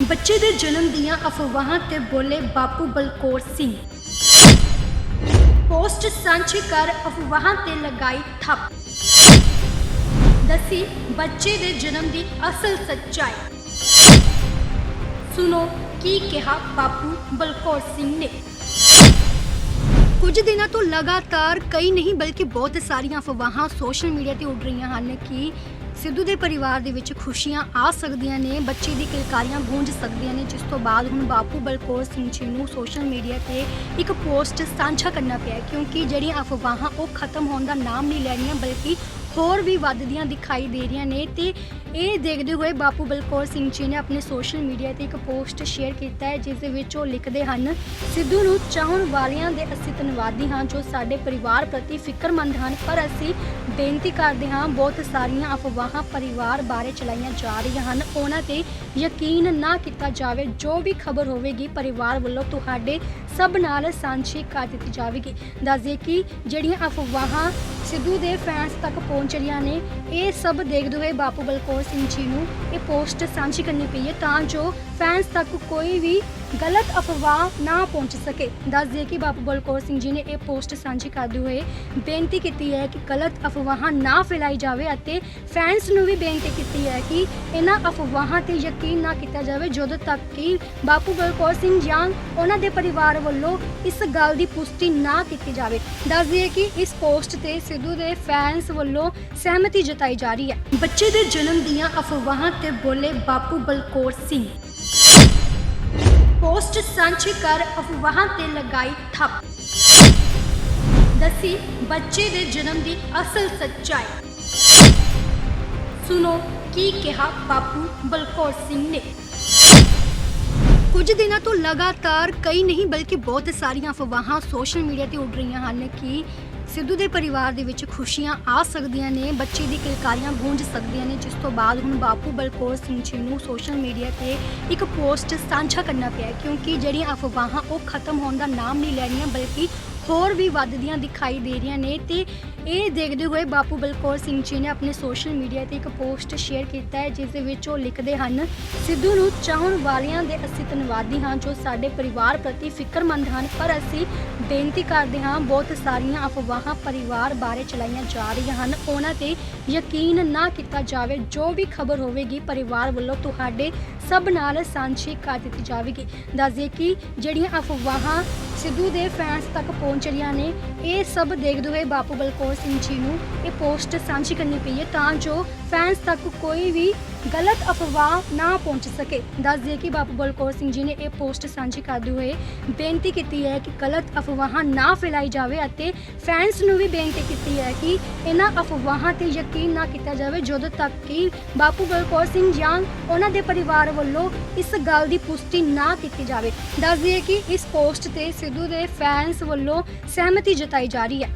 ਬੱਚੇ ਦੇ ਜਨਮ ਦੀਆਂ ਅਫਵਾਹਾਂ ਤੇ ਬੋਲੇ ਬਾਪੂ ਬਲਕੌਰ ਸਿੰਘ। ਪੋਸਟ ਸਾਂਝੀ ਕਰ ਅਫਵਾਹਾਂ ਤੇ ਲਗਾਈ ਠੱਪ ਦੱਸੀ ਬੱਚੇ ਦੇ ਜਨਮ ਦੀ ਅਸਲ ਸੱਚਾਈ। ਸੁਣੋ ਕੀ ਕਿਹਾ ਬਾਪੂ ਬਲਕੌਰ ਸਿੰਘ ਨੇ। ਕੁਝ ਦਿਨਾਂ ਤੋਂ ਲਗਾਤਾਰ ਕਈ ਨਹੀਂ ਬਲਕਿ ਬਹੁਤ ਸਾਰੀਆਂ ਅਫਵਾਹਾਂ ਸੋਸ਼ਲ ਮੀਡੀਆ ਤੇ ਉੱਡ ਰਹੀਆਂ ਹਨ ਕਿ ਸਿੱਧੂ ਦੇ ਪਰਿਵਾਰ ਦੇ ਵਿੱਚ ਖੁਸ਼ੀਆਂ ਆ ਸਕਦੀਆਂ ਨੇ, ਬੱਚੇ ਦੀ ਕਿਲਕਾਰੀਆਂ ਗੂੰਜ ਸਕਦੀਆਂ ਨੇ, ਜਿਸ ਤੋਂ ਬਾਅਦ ਹੁਣ ਬਾਪੂ ਬਲਕੌਰ ਸਿੰਘ ਜੀ ਨੂੰ ਸੋਸ਼ਲ ਮੀਡੀਆ ਤੇ ਇੱਕ ਪੋਸਟ ਸਾਂਝਾ ਕਰਨਾ ਪਿਆ ਕਿਉਂਕਿ ਜਿਹੜੀਆਂ ਅਫਵਾਹਾਂ ਉਹ ਖਤਮ ਹੋਣ ਦਾ ਨਾਮ ਨਹੀਂ ਲੈ ਰਹੀਆਂ, ਬਲਕਿ ਹੋਰ ਵੀ ਵੱਧਦੀਆਂ ਦਿਖਾਈ ਦੇ ਰਹੀਆਂ ਨੇ ਤੇ ਇਹ ਦੇਖਦੇ ਹੋਏ ਬਾਪੂ ਬਲਕੌਰ ਸਿੰਘ ਜੀ ਨੇ ਆਪਣੇ ਸੋਸ਼ਲ ਮੀਡੀਆ ਤੇ ਇੱਕ ਪੋਸਟ ਸ਼ੇਅਰ ਕੀਤਾ ਹੈ, ਜਿਸ ਦੇ ਵਿੱਚ ਉਹ ਲਿਖਦੇ ਹਨ, ਸਿੱਧੂ ਨੂੰ ਚਾਹਣ ਵਾਲਿਆਂ ਦੇ ਅਸੀਂ ਧੰਨਵਾਦੀ ਹਾਂ ਜੋ ਸਾਡੇ ਪਰਿਵਾਰ ਪ੍ਰਤੀ ਫਿਕਰਮੰਦ ਹਨ, ਪਰ ਅਸੀਂ ਬੇਨਤੀ ਕਰਦੇ ਹਾਂ, ਬਹੁਤ ਸਾਰੀਆਂ ਅਫਵਾਹਾਂ ਪਰਿਵਾਰ ਬਾਰੇ ਚਲਾਈਆਂ ਜਾ ਰਹੀਆਂ ਹਨ। ਉਹਨਾਂ ਤੇ ਯਕੀਨ ਨਾ ਕੀਤਾ ਜਾਵੇ, ਜੋ ਵੀ ਖਬਰ ਹੋਵੇਗੀ, ਪਰਿਵਾਰ ਵੱਲੋਂ ਤੁਹਾਡੇ ਸਭ ਨਾਲ ਸਾਂਝੀ ਕਰ ਦਿੱਤੀ ਜਾਵੇਗੀ। ਦੱਸ ਕਿ ਜਿਹੜੀਆਂ ਅਫਵਾਹਾਂ ਸਿੱਧੂ ਦੇ ਫੈਨਸ ਤੱਕ ਪਹੁੰਚ ਰਹੀਆਂ ਨੇ, ਇਹ ਸਭ ਦੇਖਦੇ ਹੋਏ ਬਾਪੂ ਬਲਕੌਰ ਸਿੰਘ ਜੀ ਨੂੰ ਇਹ ਪੋਸਟ ਸਾਂਝੀ ਕਰਨੀ ਪਈ ਹੈ ਤਾਂ ਜੋ ਫੈਨਸ ਤੱਕ ਕੋਈ ਵੀ ਗਲਤ ਅਫਵਾਹ ਨਾ ਪਹੁੰਚ ਸਕੇ। ਦੱਸ ਦਈਏ ਕਿ ਬਾਪੂ ਬਲਕੌਰ ਸਿੰਘ ਜੀ ਨੇ ਇਹ ਪੋਸਟ ਸਾਂਝੀ ਕਰਦੇ ਹੋਏ ਬੇਨਤੀ ਕੀਤੀ ਹੈ ਕਿ ਗਲਤ ਅਫਵਾਹਾਂ ਨਾ ਫੈਲਾਈ ਜਾਵੇ ਅਤੇ ਫੈਨਸ ਨੂੰ ਵੀ ਬੇਨਤੀ ਕੀਤੀ ਹੈ ਕਿ ਇਹਨਾਂ ਅਫਵਾਹਾਂ ਤੇ ਯਕੀਨ ਨਾ ਕੀਤਾ ਜਾਵੇ, ਜਦੋਂ ਤੱਕ ਕਿ ਬਾਪੂ ਬਲਕੌਰ ਸਿੰਘ ਜਾਂ ਉਹਨਾਂ ਦੇ ਪਰਿਵਾਰ ਵੱਲੋਂ ਇਸ ਗੱਲ ਦੀ ਪੁਸ਼ਟੀ ਨਾ ਕੀਤੀ ਜਾਵੇ। ਦੱਸ ਦਈਏ ਕਿ ਇਸ ਪੋਸਟ ਤੇ ਸਿੱਧੂ ਦੇ ਫੈਨਸ ਵੱਲੋਂ ਸਹਿਮਤੀ ਜਤਾਈ ਜਾ ਰਹੀ ਹੈ। ਬੱਚੇ ਦੇ ਜਨਮ ਦੀਆਂ ਅਫਵਾਹਾਂ ਤੇ ਬੋਲੇ ਬਾਪੂ ਬਲਕੌਰ ਸਿੰਘ। ਪੋਸਟ ਸਾਂਝੀ ਕਰ ਅਫਵਾਹਾਂ ਤੇ ਲਗਾਈ ਠੱਪ ਦੱਸੀ ਬੱਚੇ ਦੇ ਜਨਮ ਦੀ ਅਸਲ ਸੱਚਾਈ। ਸੁਣੋ ਕੀ ਕਿਹਾ ਬਾਪੂ ਬਲਕੌਰ ਸਿੰਘ ਨੇ। ਕੁਝ ਦਿਨਾਂ ਤੋਂ ਲਗਾਤਾਰ ਕਈ ਨਹੀਂ ਬਲਕਿ ਬਹੁਤ ਸਾਰੀਆਂ ਅਫਵਾਹਾਂ ਸੋਸ਼ਲ ਮੀਡੀਆ ਤੇ ਉੱਡ ਰਹੀਆਂ ਹਨ ਕਿ ਸਿੱਧੂ ਦੇ ਪਰਿਵਾਰ ਦੇ ਵਿੱਚ ਖੁਸ਼ੀਆਂ ਆ ਸਕਦੀਆਂ ਨੇ, ਬੱਚੇ ਦੀ ਕਿਲਕਾਰੀਆਂ ਗੂੰਜ ਸਕਦੀਆਂ ਨੇ, ਜਿਸ ਤੋਂ ਬਾਅਦ ਹੁਣ ਬਾਪੂ ਬਲਕੌਰ ਸਿੰਘ ਜੀ ਨੂੰ ਸੋਸ਼ਲ ਮੀਡੀਆ ਤੇ ਇੱਕ ਪੋਸਟ ਸਾਂਝਾ ਕਰਨਾ ਪਿਆ ਕਿਉਂਕਿ ਜਿਹੜੀਆਂ ਅਫਵਾਹਾਂ ਉਹ ਖਤਮ ਹੋਣ ਦਾ ਨਾਮ ਨਹੀਂ ਲੈ ਰਹੀਆਂ ਬਲਕਿ ਹੋਰ ਵੀ ਵੱਧਦੀਆਂ ਦਿਖਾਈ ਦੇ ਰਹੀਆਂ ਨੇ ਤੇ ਇਹ ਦੇਖਦੇ ਹੋਏ ਬਾਪੂ ਬਲਕੌਰ ਸਿੰਘ ਜੀ ਨੇ ਆਪਣੇ ਸੋਸ਼ਲ ਮੀਡੀਆ ਤੇ ਇੱਕ ਪੋਸਟ ਸ਼ੇਅਰ ਕੀਤਾ ਹੈ, ਜਿਸ ਦੇ ਵਿੱਚ ਉਹ ਲਿਖਦੇ ਹਨ, ਸਿੱਧੂ ਨੂੰ ਚਾਹਣ ਵਾਲਿਆਂ ਦੇ ਅਸੀਂ ਧੰਨਵਾਦੀ ਹਾਂ ਜੋ ਸਾਡੇ ਪਰਿਵਾਰ ਪ੍ਰਤੀ ਫਿਕਰਮੰਦ ਹਨ, ਪਰ ਅਸੀਂ ਬੇਨਤੀ ਕਰਦੇ ਹਾਂ ਬਹੁਤ ਸਾਰੀਆਂ ਅਫਵਾਹਾਂ ਪਰਿਵਾਰ ਬਾਰੇ ਚਲਾਈਆਂ ਜਾ ਰਹੀਆਂ ਹਨ। ਉਹਨਾਂ ਤੇ ਯਕੀਨ ਨਾ ਕੀਤਾ ਜਾਵੇ, ਜੋ ਵੀ ਖਬਰ ਹੋਵੇਗੀ ਪਰਿਵਾਰ ਵੱਲੋਂ ਤੁਹਾਡੇ ਸਭ ਨਾਲ ਸਾਂਝੀ ਕਰ ਦਿੱਤੀ ਜਾਵੇਗੀ। ਦੱਸਦੇ ਕਿ ਜਿਹੜੀਆਂ ਅਫਵਾਹਾਂ ਸਿੱਧੂ ਦੇ ਫੈਨਸ ਤੱਕ ਪਹੁੰਚ ਰਹੀਆਂ ਨੇ। ਇਹ ਸਭ ਦੇਖਦੇ ਹੋਏ ਬਾਪੂ ਬਲਕੌਰ ਸਿੰਘ ਜੀ ਨੂੰ ਇਹ ਪੋਸਟ ਸਾਂਝੀ ਕਰਨੀ ਪਈ ਹੈ ਤਾਂ ਜੋ ਫੈਨਸ ਤੱਕ ਕੋਈ ਵੀ ਗਲਤ ਅਫਵਾਹ ਨਾ ਪਹੁੰਚ ਸਕੇ। ਦੱਸ ਦਈਏ ਕਿ ਬਾਪੂ ਬਲਕੌਰ ਸਿੰਘ ਜੀ ਨੇ ਇਹ ਪੋਸਟ ਸਾਂਝੀ ਕਰਦੇ ਹੋਏ ਬੇਨਤੀ ਕੀਤੀ ਹੈ ਕਿ ਗਲਤ ਅਫਵਾਹਾਂ ਨਾ ਫੈਲਾਈ ਜਾਵੇ ਅਤੇ ਫੈਨਸ ਨੂੰ ਵੀ ਬੇਨਤੀ ਕੀਤੀ ਹੈ ਕਿ ਇਹਨਾਂ ਅਫਵਾਹਾਂ ਤੇ ਯਕੀਨ ਨਾ ਕੀਤਾ ਜਾਵੇ, ਜਦੋਂ ਤੱਕ ਕਿ ਬਾਪੂ ਬਲਕੌਰ ਸਿੰਘ ਜਾਂ ਉਹਨਾਂ ਦੇ ਪਰਿਵਾਰ ਵੱਲੋਂ ਇਸ ਗੱਲ ਦੀ ਪੁਸ਼ਟੀ ਨਾ ਕੀਤੀ ਜਾਵੇ। ਦੱਸ ਦਈਏ ਕਿ ਇਸ ਪੋਸਟ ਤੇ ਸਿੱਧੂ ਦੇ ਫੈਨਸ ਵੱਲੋਂ ਸਹਿਮਤੀ ਜਤਾਈ ਜਾ ਰਹੀ ਹੈ।